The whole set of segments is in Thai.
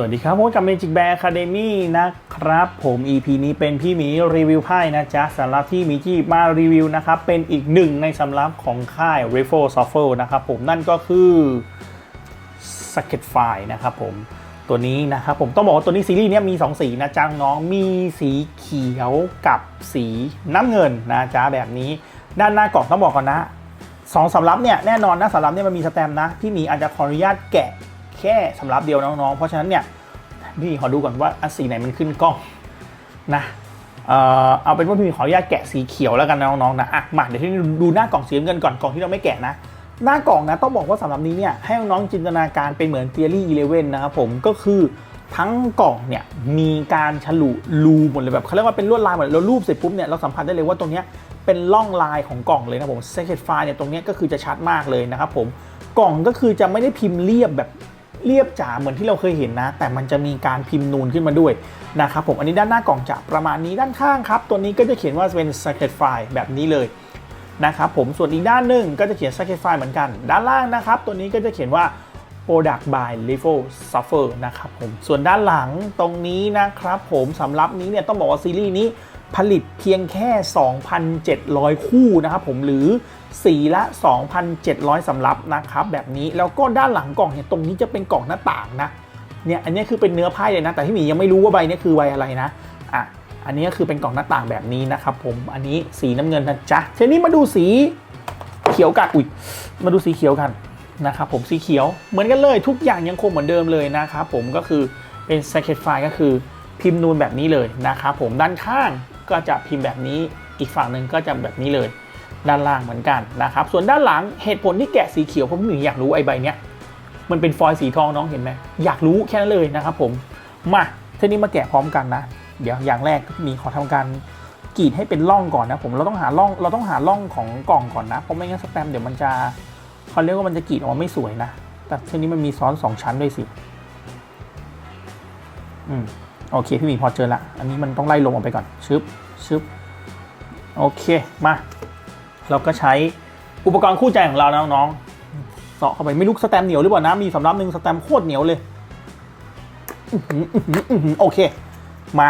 วัสดีครับพบกับ Magic Bear Academy นะครับ ผม EP นี้เป็นพี่หมีรีวิวไพ่นะจ๊ะสำหรับที่มีที่มารีวิวนะครับ เป็นอีกหนึ่งในสำรับของค่าย r i f l e s o f f e r นะครับผมนั่นก็คือ s u c k e t File นะครับผมตัวนี้นะครับผมต้องบอกว่าตัวนี้ซีรีส์เนี้ยมี 2 สีนะจ๊ะน้องมีสีเขียวกับสีน้ำเงินนะจ๊ะแบบนี้ ด้านหน้ากล่องต้องบอกก่อนนะสองสำรับเนี่ยแน่นอนนะสำรับเนี่ยมันมีสแตมป์นะพี่หมีอาจจะขออนุญาตแกะ แค่สำรับเดียวน้องๆ เพราะฉะนั้นเนี่ยพี่ขอดูก่อนว่าอันสีไหนมันขึ้นกล้องนะเอาเป็นว่าพี่ขออนุญาตแกะสีเขียวแล้วกันน้องๆนะอะมาเดี๋ยวที่ดูหน้ากล่องสีเงินก่อนกล่องที่เราไม่แกะนะ หน้ากล่องนะต้องบอกว่าสำหรับนี้เนี่ยให้น้องจินตนาการเป็นเหมือน Theory 11นะครับผมก็คือทั้งกล่องเนี่ยมีการฉลุรูหมดเลยแบบเขาเรียกว่าเป็นลวดลายหมดเลยเรารูปเสร็จปุ๊บเนี่ยเราสัมผัสได้เลยว่าตรงเนี้ยเป็นร่องลายของกล่องเลยนะผม Secret File เนี่ยตรงเนี้ยก็คือจะชัดมากเลยนะครับผมกล่องก็คือจะไม่ได้พิมพ์เรียบแบบ เรียบจ๋าเหมือนที่เราเคยเห็นนะ แต่มันจะมีการพิมพ์นูนขึ้นมาด้วยนะครับผมอันนี้ด้านหน้ากล่องจะประมาณนี้ด้านข้างครับ ตัวนี้ก็จะเขียนว่าเป็น Secret File แบบนี้เลยนะครับผมส่วนอีกด้านหนึ่งก็จะเขียน Sacrifice เหมือนกัน ด้านล่างนะครับ ตัวนี้ก็จะเขียนว่า Product by l e v e l Suffer นะครับผมส่วนด้านหลังตรงนี้นะครับผมสำหรับนี้เนี่ยต้องบอกว่าซีรีส์นี้ ผลิตเพียงแค่ 2,700 คู่นะครับผมหรือสีละ 2,700 สำรับนะครับแบบนี้แล้วก็ด้านหลังกล่องเนี่ยตรงนี้จะเป็นกล่องหน้าต่างนะเนี่ยอันนี้คือเป็นเนื้อไพ่เลยนะ แต่ที่หมียังไม่รู้ว่าใบนี้คือใบอะไรนะอะอันนี้ก็คือเป็นกล่องหน้าต่างแบบนี้นะครับผมอันนี้สีน้ำเงินนะจ๊ะทีนี้มาดูสีเขียวกันอุ้ยมาดูสีเขียวกันนะครับผมสีเขียวเหมือนกันเลยทุกอย่างยังคงเหมือนเดิมเลยนะครับผมก็คือเป็น Secret File ก็คือพิมพ์นูนแบบนี้เลยนะครับผมด้านข้าง ก็จะพิมพ์แบบนี้อีกฝั่งหนึ่งก็จะแบบนี้เลยด้านล่างเหมือนกันนะครับ ส่วนด้านหลังเหตุผลที่แกะสีเขียวเพราะผมอยากรู้ไอ้ใบเนี้ยมันเป็นฟอยล์สีทองน้องเห็นไหมอยากรู้แค่นั้นเลยนะครับผมมาทีนี้มาแกะพร้อมกันนะ เดี๋ยวอย่างแรกมีขอทำการกรีดให้เป็นร่องก่อนนะผมเราต้องหาร่องเราต้องหาร่องของกล่องก่อนนะเพราะไม่งั้นสแตมเดี๋ยวมันจะเขาเรียกว่ามันจะกรีดออกมาไม่สวยนะแต่ทีนี้มันมีซ้อนสองชั้นด้วยสิอืม โอเคพี่หมีพอเจอละอันนี้มันต้องไล่ลงออกไปก่อนชึบชึบโอเคมา เราก็ใช้อุปกรณ์คู่ใจของเรานะน้องๆเสาะเข้าไปไม่รู้สแตมเหนียวหรือเปล่านะมีสำรับหนึ่งสแตมโคตรเหนียวเลยโอเค มา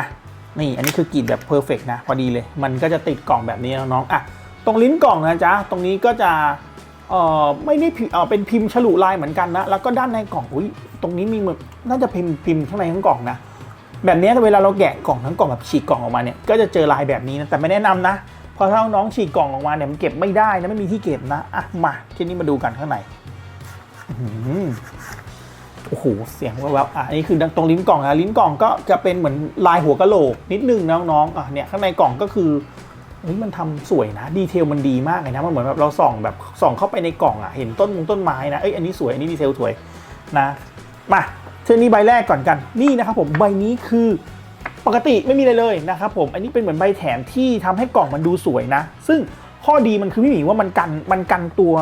นี่อันนี้คือกรีดแบบเพอร์เฟกนะพอดีเลย มันก็จะติดกล่องแบบนี้นะน้องๆอะตรงลิ้นกล่องนะจ๊ะตรงนี้ก็จะเอ่อไม่ได้พิมเอ่อเป็นพิมพ์ฉลุลายเหมือนกันนะแล้วก็ด้านในกล่องอุ้ยตรงนี้มีเหมือนน่าจะพิมพ์พิมพ์ข้างในทั้งกล่องนะ แบบนี้เวลาเราแกะกล่องทั้งกล่องแบบฉีกกล่องออกมาเนี่ยก็จะเจอลายแบบนี้นะแต่ไม่แนะนำนะเพราะถ้าน้องๆฉีกกล่องออกมาเนี่ยมันเก็บไม่ได้นะไม่มีที่เก็บนะอะมาทีนี้มาดูกันข้างในโอ้โหเสียงแววๆอะอันนี้คือตรงลิ้นกล่องนะลิ้นกล่องก็จะเป็นเหมือนลายหัวกะโหลกนิดนึงนะน้องๆอะเนี่ยข้างในกล่องก็คือเฮ้ยมันทำสวยนะดีเทลมันดีมากเลยนะมันเหมือนแบบเราส่องแบบส่องเข้าไปในกล่องอะเห็นต้นมงต้นไม้นะเอ้ยอันนี้สวยอันนี้ดีเทลสวยนะมา ชิญนี้ใบแรกก่อนกัน นี่นะครับผมใบนี้คือปกติไม่มีอะไรเลยนะครับผม อันนี้เป็นเหมือนใบแถมที่ทำให้กล่องมันดูสวยนะ ซึ่งข้อดีมันคือพี่หมีว่ามันกันมันกันตัว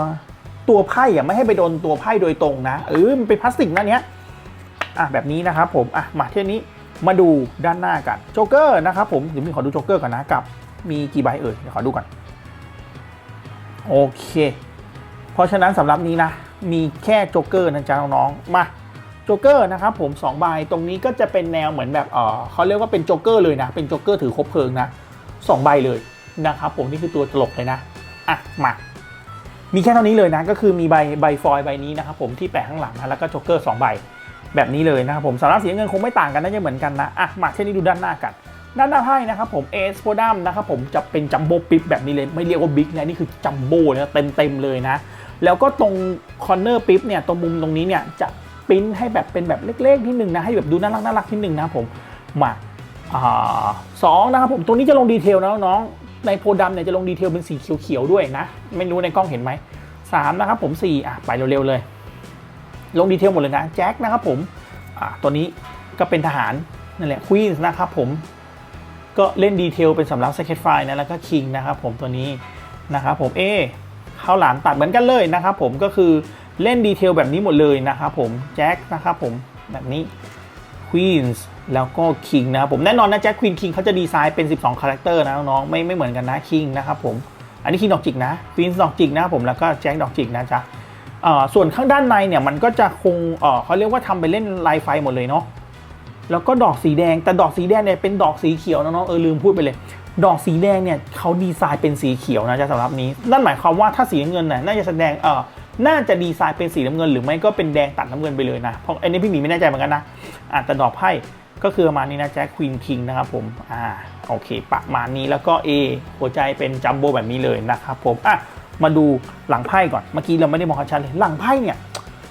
ตัวไพ่อะไม่ให้ไปโดนตัวไพ่โดยตรงนะเออมันเป็นพลาสติกนะเนี้ยอะแบบนี้นะครับผมอะมาเที่ยนี้มาดูด้านหน้ากันโจ๊กเกอร์นะครับผมเดี๋ยวมีขอดูโจ๊กเกอร์ก่อนนะกับ มีกี่ใบเอ่ยเดี๋ยวขอดูก่อนโอเค เพราะฉะนั้นสำหรับนี้นะ มีแค่โจ๊กเกอร์นะจ๊ะน้องๆมา โจ๊กเกอร์นะครับผม2ใบตรงนี้ก็จะเป็นแนวเหมือนแบบเออเขาเรียกว่าเป็นโจ๊กเกอร์เลยนะ เป็นโจ๊กเกอร์ถือคบเพลิงนะสองใบเลยนะครับผมนี่คือตัวตลกเลยนะอะมามีแค่เท่านี้เลยนะก็คือมีใบใบฟอยล์ใบนี้นะครับผมที่แปะข้างหลังนะแล้วก็โจ๊กเกอร์สองใบแบบนี้เลยนะครับผมสำหรับสีเงินคงไม่ต่างกันน่าจะเหมือนกันนะอะมาเช่นนี้ดูด้านหน้ากัน ด้านหน้าไพ่นะครับผมเอสโพดัมนะครับผมจะเป็นจัมโบ้ปิ๊บแบบนี้เลยไม่เรียกว่าบิ๊กนะนี่คือจัมโบ้นะเต็มเต็มเลยนะแล้วก็ตรงคอนเนอร์ปิ๊บเนี่ยตรงมุมตรงนี้เนี่ยจะ ปริ้นให้แบบเป็นแบบเล็กๆนิดนึงนะให้แบบดูน่ารักน่ารักนิดนึงนะผมมาสองนะครับผมตรงนี้จะลงดีเทลนะน้องในโพดัมเนี่ยจะลงดีเทลเป็นสีเขียวๆด้วยนะ ไม่รู้ในกล้องเห็นไหมสามนะครับผมสี่อะไปเร็วๆเลย ลงดีเทลหมดเลยนะแจ็คนะครับผมอ่าตัวนี้ก็เป็นทหารนั่นแหละควีนนะครับผมก็เล่นดีเทลเป็นสำหรับ Secret File นะแล้วก็คิงนะครับผมตัวนี้นะครับผมเอข้าวหลามตัดเหมือนกันเลยนะครับผมก็คือ เล่นดีเทลแบบนี้หมดเลยนะครับผมแจ็คนะครับผมแบบนี้ Queens แล้วก็ King นะครับผมแน่นอนนะแจ็คควีนคิงเขาจะดีไซน์เป็น 12 คาแรคเตอร์นะน้องไม่ไม่เหมือนกันนะ King นะครับผมอันนี้ King ดอกจิกนะ Queen ดอกจิกนะครับผมแล้วก็แจ็คดอกจิกนะจ๊ะอ่าส่วนข้างด้านในเนี่ยมันก็จะคงเออเขาเรียกว่าทำไปเล่นลายไฟหมดเลยเนาะแล้วก็ดอกสีแดงแต่ดอกสีแดงเนี่ยเป็นดอกสีเขียวนะน้องเออลืมพูดไปเลย ดอกสีแดงเนี่ยเขาดีไซน์เป็นสีเขียวนะจ๊ะสำหรับนี้นั่นหมายความว่าถ้าสีเงินน่ะน่าจะแสดงเออ น่าจะดีไซน์เป็นสีน้ำเงิน หรือไม่ก็เป็นแดงตัดน้ำเงินไปเลยนะ เพราะอันนี้พี่หมีไม่แน่ใจเหมือนกันนะอะแต่ดอกไพ่ก็คือประมาณนี้นะแจ็คควีนคิงนะครับผมอ่าโอเค ประมาณนี้แล้วก็ A หัวใจเป็นจัมโบ้แบบนี้เลยนะครับผมอะมาดูหลังไพ่ก่อนเมื่อกี้เราไม่ได้มองชัดเลยหลังไพ่เนี่ย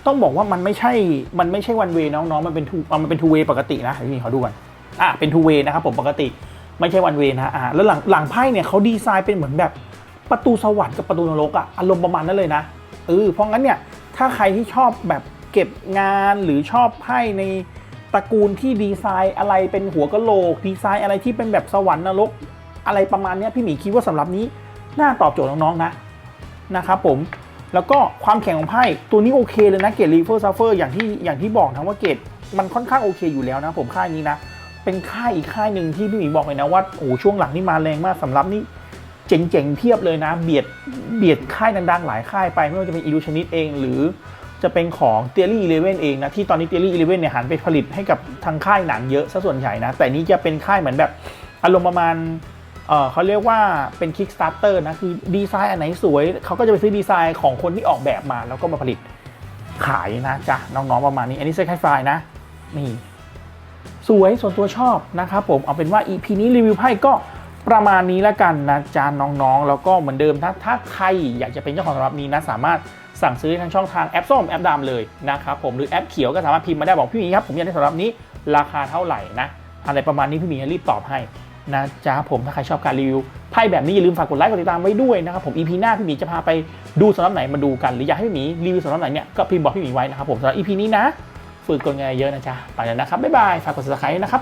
ต้องบอกว่ามันไม่ใช่มันไม่ใช่วันเวน้องๆมันเป็นทูมันเป็นทูเวปกตินะพี่ขอดูก่อนอะเป็นทูเวนะครับผมปกติไม่ใช่วันเวนะอ่าแล้วหลังหลังไพ่เนี่ยเขาดีไซน์เป็นเหมือนแบบประตูสวรรค์กับประตูนรกอะอารมณ์ประมาณนั้นเลยนะ เออเพราะงั้นเนี่ยถ้าใครที่ชอบแบบเก็บงานหรือชอบไพ่ในตระกูลที่ดีไซน์อะไรเป็นหัวกะโหลก ดีไซน์อะไรที่เป็นแบบสวรรค์นรกอะไรประมาณนี้พี่หมีคิดว่าสำหรับนี้น่าตอบโจทย์น้องๆนะนะครับผมแล้วก็ความแข็งของไพ่ตัวนี้โอเคเลยนะเกรดรีเฟอร์ซัฟเฟอร์อย่างที่อย่างที่บอกนะว่าเกรดมันค่อนข้างโอเคอยู่แล้วนะผมค่ายนี้นะ เป็นค่ายอีกค่ายหนึ่งที่พี่หมีบอกเลยนะว่าโอ้ช่วงหลังนี่มาแรงมากสำหรับนี่ เจ๋งๆเทียบเลยนะ เบียดเบียดค่ายดังๆหลายค่ายไป ไม่ว่าจะเป็นอิลูชนิตเอง หรือจะเป็นของเตียรี่อีเลเว่นเองนะ ที่ตอนนี้เตียรี่อีเลเว่นเนี่ยหันไปผลิตให้กับทางค่ายหนังเยอะซะส่วนใหญ่นะ แต่นี้จะเป็นค่ายเหมือนแบบอารมณ์ประมาณเอ่อเขาเรียกว่าเป็น Kickstarter นะ คือดีไซน์อันไหนสวย เขาก็จะไปซื้อดีไซน์ของคนที่ออกแบบมา แล้วก็มาผลิตขายนะจ๊ะน้องๆประมาณนี้ อันนี้เซ็กไฮไฟนะ นี่ สวยส่วนตัวชอบนะครับผมเอาเป็นว่า EP นี้รีวิวไพ่ก็ ประมาณนี้แล้วกันนะจ๊ะน้องๆ แล้วก็เหมือนเดิมถ้าถ้าใครอยากจะเป็นเจ้าของสำรับนี้นะสามารถสั่งซื้อได้ทางช่องทางแอปส้มแอปดำเลยนะครับผมหรือแอปเขียวก็สามารถพิมพ์มาได้บอกพี่หมีครับผมอยากได้สำรับนี้ราคาเท่าไหร่นะอะไรประมาณนี้พี่หมีจะรีบตอบให้นะจ๊ะผมถ้าใครชอบการรีวิวไพ่แบบนี้อย่าลืมฝากกดไลค์กดติดตามไว้ด้วยนะครับผม EP หน้าพี่หมีจะพาไปดูสำนักไหนมาดูกัน หรืออยากให้พี่หมีรีวิวสำนักไหนเนี่ยก็พิมพ์บอกพี่หมีไว้นะครับผมสำหรับ EP นี้นะ ฝึกกดงานเยอะนะจ๊ะไปแล้วนะครับบ๊ายบายฝากกด subscribe นะครับ